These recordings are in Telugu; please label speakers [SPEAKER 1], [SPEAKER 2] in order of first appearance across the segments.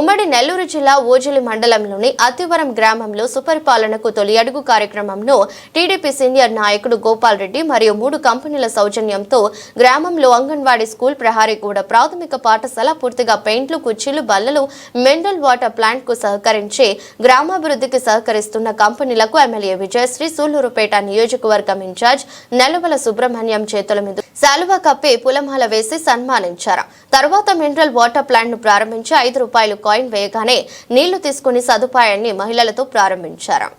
[SPEAKER 1] ఉమ్మడి నెల్లూరు జిల్లా ఓజులి మండలంలోని అతివరం గ్రామంలో సుపరిపాలనకు తొలి అడుగు కార్యక్రమంను టీడీపీ సీనియర్ నాయకుడు గోపాల్ రెడ్డి మరియు మూడు కంపెనీల సౌజన్యంతో గ్రామంలో అంగన్వాడీ స్కూల్ ప్రహారీగూడ ప్రాథమిక పాఠశాల పూర్తిగా పెయింట్లు కుర్చీలు బల్లలు మినరల్ వాటర్ ప్లాంట్కు సహకరించి గ్రామాభివృద్ధికి సహకరిస్తున్న కంపెనీలకు ఎమ్మెల్యే విజయశ్రీ సూళ్ళూరుపేట నియోజకవర్గం ఇన్ఛార్జ్ నెలవల సుబ్రహ్మణ్యం చేతుల మీద శాలువా కప్పి పులమాల వేసి సన్మానించారు. తర్వాత మినరల్ వాటర్ ప్లాంట్ను ప్రారంభించి ఐదు రూపాయలు కాయిన్ వేయగానే నీళ్ళు తీసుకుని సదుపాయాన్ని మహిళలతో ప్రారంభించారు.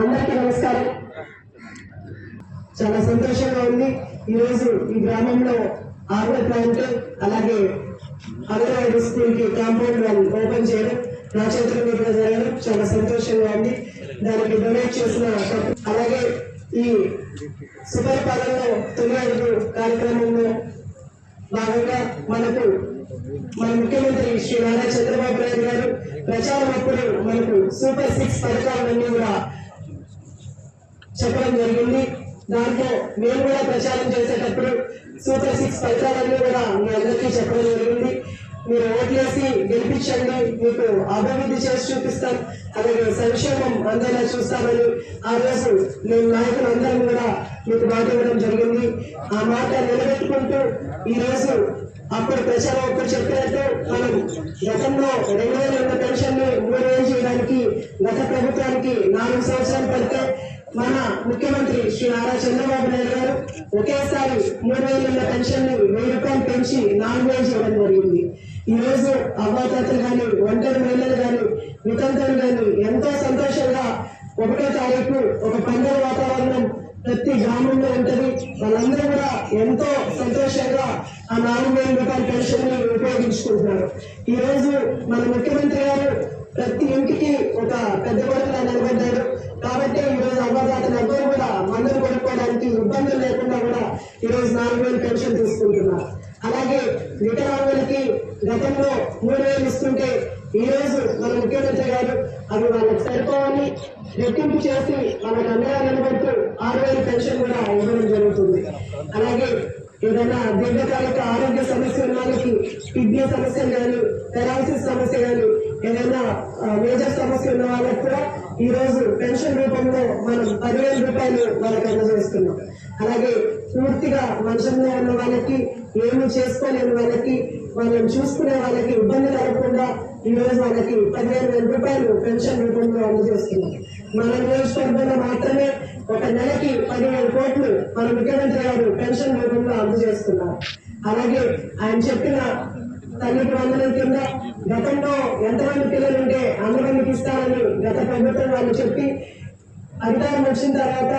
[SPEAKER 2] అందరికీ నమస్కారం. చాలా సంతోషంగా ఉంది. ఈరోజు ఈ గ్రామంలో ఆర్వై ప్లాంట్ అలాగే అంగన్వాడీ స్కూల్కి కాంపౌండ్ వాల్ ఓపెన్ చేయడం నా చేతుల మీదుగా జరగడం చాలా సంతోషంగా ఉంది. దానికి డొనేట్ చేసిన అలాగే ఈ సుపరిపాలనలో తొలి కార్యక్రమంలో భాగంగా మనకు మన ముఖ్యమంత్రి శ్రీ నారా చంద్రబాబు నాయుడు గారు ప్రచారం అప్పుడు మనకు సూపర్ సిక్స్ పథకాలన్నీ కూడా చెప్పడం జరిగింది. దాంట్లో మేము కూడా ప్రచారం చేసేటప్పుడు సూపర్ సిక్స్ పథకాలన్నీ కూడా మీ అందరికీ చెప్పడం జరిగింది. మీరు ఓట్లేసి గెలిపించండి. మీకు అభివృద్ధి చేసి చూపిస్తాం. అలాగే సంక్షేమం అందేలా చూస్తామని ఆ రోజు మేము నాయకులు అందరం కూడా మీకు మాట ఇవ్వడం జరిగింది. ఆ మాట నిలబెట్టుకుంటూ ఈ రోజు అప్పుడు ప్రచారం అప్పుడు చెప్పినట్టు మనం గతంలో రెండు వేల రెండు పెన్షన్ని మూడు వేలు చేయడానికి గత ప్రభుత్వానికి నాలుగు సంవత్సరాలు పడితే మన ముఖ్యమంత్రి శ్రీ నారా చంద్రబాబు నాయుడు గారు ఒకేసారి మూడు వేల పెన్షన్ని వెయ్యి రూపాయలు పెంచి నాలుగు వేలు చేయడం జరిగింది. ఈ రోజు అవ్వాతాతలు కానీ ఒంటరి మహిళలు కానీ వితంతులు కానీ ఎంతో సంతోషంగా ఒకటో తారీఖు ఒక పండుగ వాతావరణం ప్రతి గ్రామంలో ఉంటది. వాళ్ళందరూ కూడా ఎంతో సంతోషంగా ఆ నాలుగు వేల రూపాయల పెన్షన్ని ఉపయోగించుకుంటున్నారు. ఈ రోజు మన ముఖ్యమంత్రి గారు ప్రతి ఇంటికి ఒక పెద్ద కొడుకులా నిలబడ్డాడు. కాబట్టి ఈ రోజు అవ్వదాతలు అందరూ కూడా మందులు కొనుక్కోవడానికి ఇబ్బందులు లేకుండా కూడా ఈ రోజు నాలుగు వేలు పెన్షన్ తీసుకుంటున్నారు అలాగే వికలాంగులకి గతంలో మూడు వేలు ఇస్తుంటే ఈ రోజు మన ముఖ్యమంత్రి గారు అవి వాళ్ళకి సరిపోవని రెట్టింపు చేసి వాళ్ళకి అండగా నిలబెడుతూ ఆరు వేలు పెన్షన్ కూడా ఇవ్వడం జరుగుతుంది అలాగే ఏదైనా దీర్ఘకాలిక ఆరోగ్య సమస్య ఉన్న వాళ్ళకి కిడ్నీ సమస్యలు కానీ పెరాలసిస్ సమస్య కానీ ఏదైనా మేజర్ సమస్య ఉన్న వాళ్ళకి కూడా ఈ రోజు పెన్షన్ రూపంలో మనం పదివేల రూపాయలు వాళ్ళకి అందజేస్తున్నాం. అలాగే పూర్తిగా మంచంలో ఉన్న వాళ్ళకి ఏమి చేసుకోలేని వాళ్ళకి వాళ్ళని చూసుకునే వాళ్ళకి ఇబ్బంది కలగకుండా ఈ రోజు వాళ్ళకి పదిహేను వేల రూపాయలు పెన్షన్ రూపంలో అందజేస్తున్నాం. మన నియోజకవర్గంలో మాత్రమే ఒక నెలకి పదివేల కోట్లు మన ముఖ్యమంత్రి గారు పెన్షన్ రూపంలో అందజేస్తున్నారు. అలాగే ఆయన చెప్పిన తల్లికి వందనం కింద గతంలో ఎంతమంది పిల్లలు ఉంటే అంతమందికి ఇస్తారని గత ప్రభుత్వం వాళ్ళు చెప్పి అధికారం వచ్చిన తర్వాత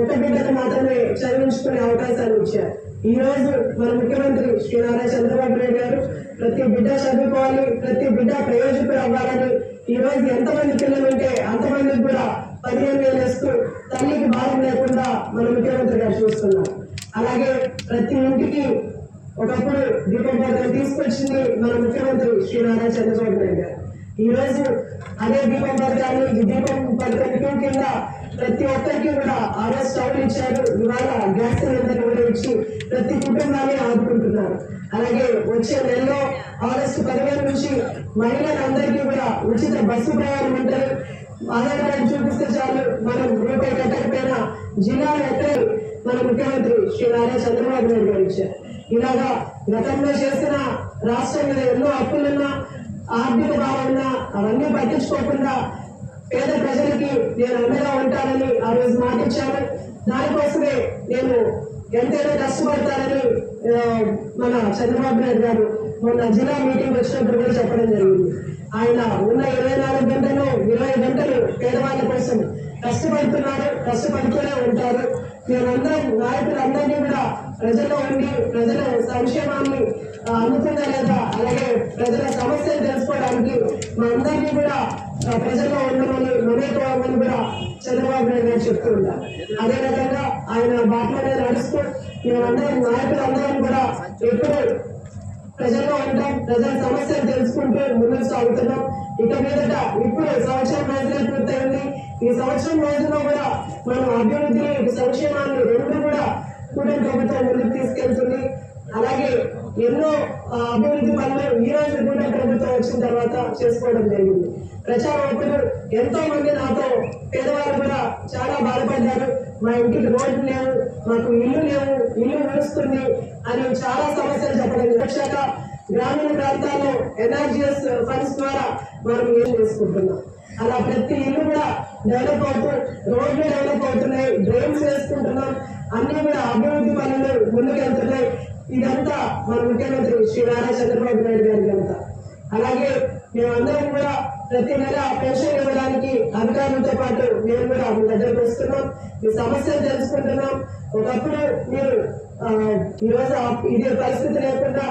[SPEAKER 2] ఒక బిడ్డకు మాత్రమే చదివించుకునే అవకాశాలు ఇచ్చారు. ఈ రోజు మన ముఖ్యమంత్రి శ్రీ నారా చంద్రబాబు నాయుడు గారు ప్రతి బిడ్డ చదువుకోవాలి ప్రతి బిడ్డ ప్రయోజకులు అవ్వాలని ఈ రోజు ఎంతమంది పిల్లలు ఉంటే అంతమందికి కూడా పదిహేను వేలు వేస్తూ తల్లికి భారం లేకుండా మన ముఖ్యమంత్రి గారు చూస్తున్నారు. అలాగే ప్రతి ఇంటికి ఒకప్పుడు దీపం తీసుకొచ్చింది మన ముఖ్యమంత్రి శ్రీ నారా చంద్రబాబు నాయుడు గారు. ఈ రోజు అదే దీపం పథకాన్ని ఈ దీపం పథకం కింద ప్రతి ఒక్కరికి కూడా ఆ రోజు స్టవ్ ఇచ్చారు. ఇవాళ గ్యాస్ సిలిండర్ కూడా ఇచ్చి ప్రతి కుటుంబాన్ని ఆదుకుంటున్నారు. అలాగే వచ్చే నెలలో ఆగస్టు పదిహేను నుంచి మహిళలందరికీ కూడా ఉచిత బస్సు ప్రయాణం ఉంటారు ఆధార్ కార్డు చూపిస్తే చాలు. మనం రూపాయి కట్టకపోయినా జిల్లాలో ఎక్కడ మన ముఖ్యమంత్రి శ్రీ నారా చంద్రబాబు నాయుడు గారు ఇచ్చారు. ఇలాగా గతంలో చేసిన రాష్ట్రం మీద ఎన్నో అప్పులున్నా ఆర్థిక భావన అవన్నీ పట్టించుకోకుండా పేద ప్రజలకి నేను అండగా ఉంటానని ఆ రోజు మాటిచ్చాను దానికోసమే నేను ఎంతైనా కష్టపడతానని మన చంద్రబాబు నాయుడు గారు మొన్న జిల్లా మీటింగ్ వచ్చినప్పుడు కూడా చెప్పడం జరిగింది. ఆయన ఉన్న ఇరవై నాలుగు గంటలు ఇరవై గంటలు పేదవాళ్ళ కోసం కష్టపడుతున్నారు కష్టపడుతూనే ఉంటారు. మేమందరం నాయకులందరినీ కూడా ప్రజల్లో ఉండి ప్రజల సంక్షేమాన్ని అందుతుందా లేదా? అలాగే ప్రజల సమస్యలు తెలుసుకోవడానికి మా అందరినీ కూడా ప్రజల్లో ఉండమని మమేకమని కూడా చంద్రబాబు నాయుడు గారు చెప్తూ ఉంటారు. అదే రకంగా ఆయన బాటలోనే నడుస్తూ మేమందరం నాయకులందరం కూడా ఎప్పుడు ప్రజల్లో ఉంటాం ప్రజల సమస్యలు తెలుసుకుంటూ ముందుకు సాగుతున్నాం. ఇక మీదట ఇప్పుడు సంవత్సరం రోజులే పూర్తయింది. ఈ సంవత్సరం రోజుల్లో కూడా మనం అభివృద్ధి ఇటు సంక్షేమాన్ని రెండు కూడా కూటమి ప్రభుత్వం ముందుకు తీసుకెళ్తుంది అలాగే ఎన్నో ఆ, అభివృద్ధి పనులు ఈ రోజు కూడా ప్రభుత్వం వచ్చిన తర్వాత చేసుకోవడం జరిగింది. ప్రచారకులు ఎంతో మంది నాతో పేదవాళ్ళు కూడా చాలా బాధపడ్డారు. మా ఇంటికి రోడ్డు లేవు మాకు ఇల్లు లేవు ఇల్లు నడుస్తుంది అని చాలా సమస్యలు చెప్పడం రక్షక గ్రామీణ ప్రాంతాల్లో ఎన్ఆర్జిఎస్ ఫండ్స్ ద్వారా మనం ఏం చేసుకుంటున్నాం? అలా ప్రతి ఇల్లు కూడా డెవలప్ అవుతూ రోడ్లు డెవలప్ అవుతున్నాయి డ్రైన్స్ వేసుకుంటున్నాం. అన్ని కూడా అభివృద్ధి పనులు ముందుకెళ్తున్నాయి. ఇదంతా మన ముఖ్యమంత్రి శ్రీ నారా చంద్రబాబు నాయుడు గారి ఘనత అలాగే మేమందరం కూడా ప్రతి నెల పెన్షన్ ఇవ్వడానికి అధికారులతో పాటు మేము కూడా మీ దగ్గరకు వస్తున్నాం. మీ సమస్యలు తెలుసుకుంటున్నాం. ఒకప్పుడు మీరు ఈరోజు ఇదే పరిస్థితి లేకుండా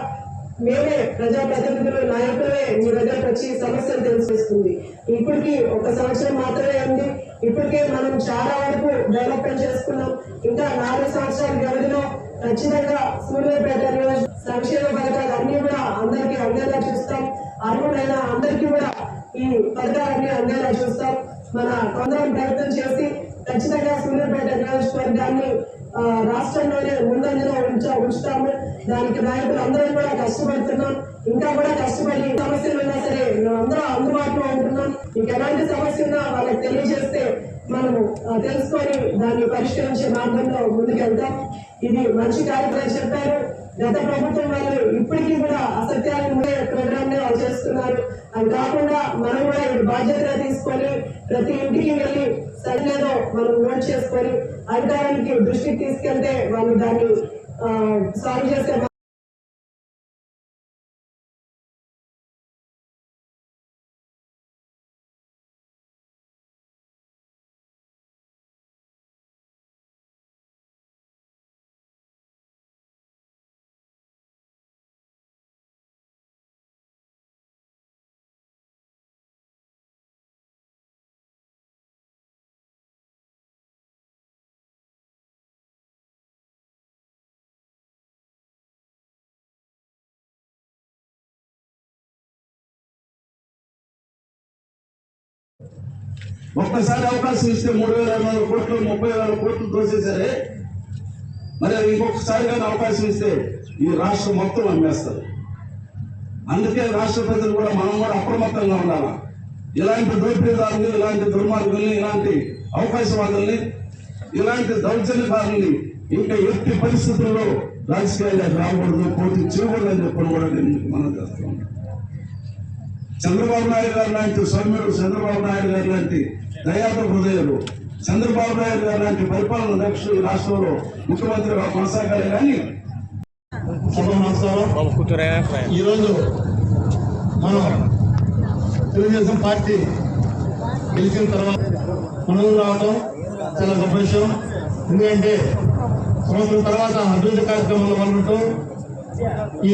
[SPEAKER 2] మేమే ప్రజాప్రతినిధులు నాయకులే మీ దగ్గరకు వచ్చి సమస్యలు తెలిసిస్తుంది ఇప్పటికి ఒక సంవత్సరం మాత్రమే ఉంది. ఇప్పటికే మనం చాలా వరకు డెవలప్మెంట్ చేసుకున్నాం. ఇంకా నాలుగు సంవత్సరాల వ్యవధిలో ఖచ్చితంగా సూర్యాపేట సంక్షేమ పథకాలు అన్ని కూడా అందరికీ అందేలా చూస్తాం. అర్హులైన అందరికీ కూడా ఈ పథకాలన్నీ అందేలా చూస్తాం. మన కొందరం ప్రయత్నం చేసి ఖచ్చితంగా సూర్యాపేట నియోజకవర్గాన్ని రాష్ట్రంలోనే ముందంజలో ఉంచ ఉంచుతాము. దానికి నాయకులు అందరూ కూడా కష్టపడుతున్నాం. ఇంకా కూడా కష్టపడి సమస్యలు ఉన్నా సరే అందరూ అందుబాటులో ఉంటున్నాం. మీకు ఎలాంటి సమస్య ఉన్నా వాళ్ళకి తెలియజేస్తే మనము తెలుసుకొని దాన్ని పరిష్కరించే మార్గంలో ముందుకెళ్తాం. ఇది మంచి కార్యక్రమం చెప్పారు. గత ప్రభుత్వం వాళ్ళు ఇప్పటికీ కూడా అసత్యాలను ఉండే ప్రోగ్రామ్ని వాళ్ళు చేస్తున్నారు. అది కాకుండా మనం కూడా ఇది బాధ్యతగా తీసుకొని ప్రతి ఇంటికి వెళ్ళి సరిలేదో మనం నోట్ చేసుకొని అధికారానికి దృష్టికి తీసుకెళ్తే వాళ్ళు దాన్ని సాల్వ్ చేసే
[SPEAKER 3] ఒక్కసారి అవకాశం ఇస్తే మూడు వేల ఐదు వందల కోట్లు ముప్పై వేల కోట్లు దోసేసారే మరి అది ఇంకొకసారి కానీ అవకాశం ఇస్తే ఈ రాష్ట్రం మొత్తం అమ్మేస్తారు అందుకే రాష్ట్ర ప్రజలు కూడా మనం కూడా అప్రమత్తంగా ఉండాలి. ఇలాంటి దోపిడీదారులు ఇలాంటి దుర్మార్గుల్ని ఇలాంటి అవకాశవాదుల్ని ఇలాంటి దౌర్జన్యకారుల్ని ఇంకా ఎట్టి పరిస్థితుల్లో రాజకీయాలకు రాకూడదు పోటీ చేయకూడదని చెప్పని కూడా నేను మనం చేస్తాం చంద్రబాబు నాయుడు గారు లాంటి సౌమ్యుడు చంద్రబాబు నాయుడు గారు లాంటి దయాత హృదయాలు చంద్రబాబు నాయుడు గారు లాంటి పరిపాలన దక్షులు రాష్ట్రంలో ముఖ్యమంత్రిగా కొనసాగాలి కానీ
[SPEAKER 4] ఈరోజు మనం తెలుగుదేశం పార్టీ గెలిచిన తర్వాత మనం రావడం చాలా గొప్ప విషయం ఎందుకంటే సంవత్సరం తర్వాత అభివృద్ధి కార్యక్రమంలో పాల్గొంటూ ఈ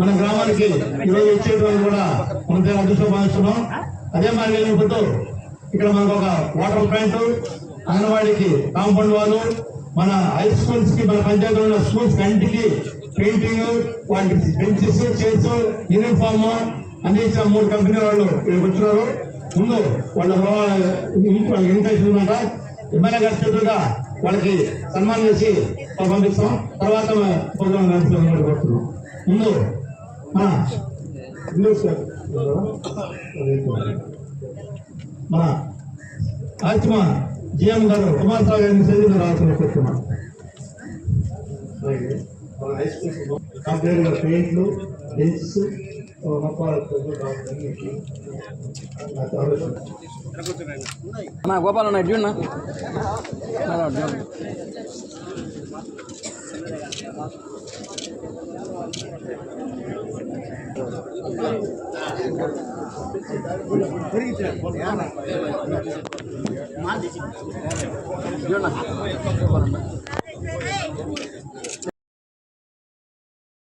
[SPEAKER 4] మన గ్రామానికి ఈరోజు వచ్చేటువంటి కూడా మనం చాలా అదృష్టం భావిస్తున్నాం అదే మాదిరి వెళ్ళినప్పుడు ఇక్కడ మనకు ఒక వాటర్ ప్లాంట్ అంగన్వాడికి కాంపౌండ్ వాళ్ళు మన హై స్కూల్స్కి మన పంచాయతీలో ఉన్న స్కూల్స్ కంటికి పెయింటింగ్ వాటికి బెంచెస్ చైర్స్ యూనిఫామ్ అందించిన మూడు కంపెనీ వాళ్ళు ఇక్కడికి వచ్చినారు. ముందు వాళ్ళ ఇన్విటేషన్ ఉందంట. ఎమ్మెల్యే గారి చేతులుగా వాళ్ళకి సన్మానం చేసి పంపిస్తాం తర్వాత ప్రోగ్రామ్ నడుపుతాం కోరుతున్నాం ముందు మన ఆత్మ జిఎం గారు కుమార్ సాగర్ గారిని రావాల్సిన కోరుతున్నాం కంప్లీట్గా పెయింట్లు బెంచెస్
[SPEAKER 5] అన్నా గోపాల్ అన్న ఇటు చూడన్నా చూడన్నా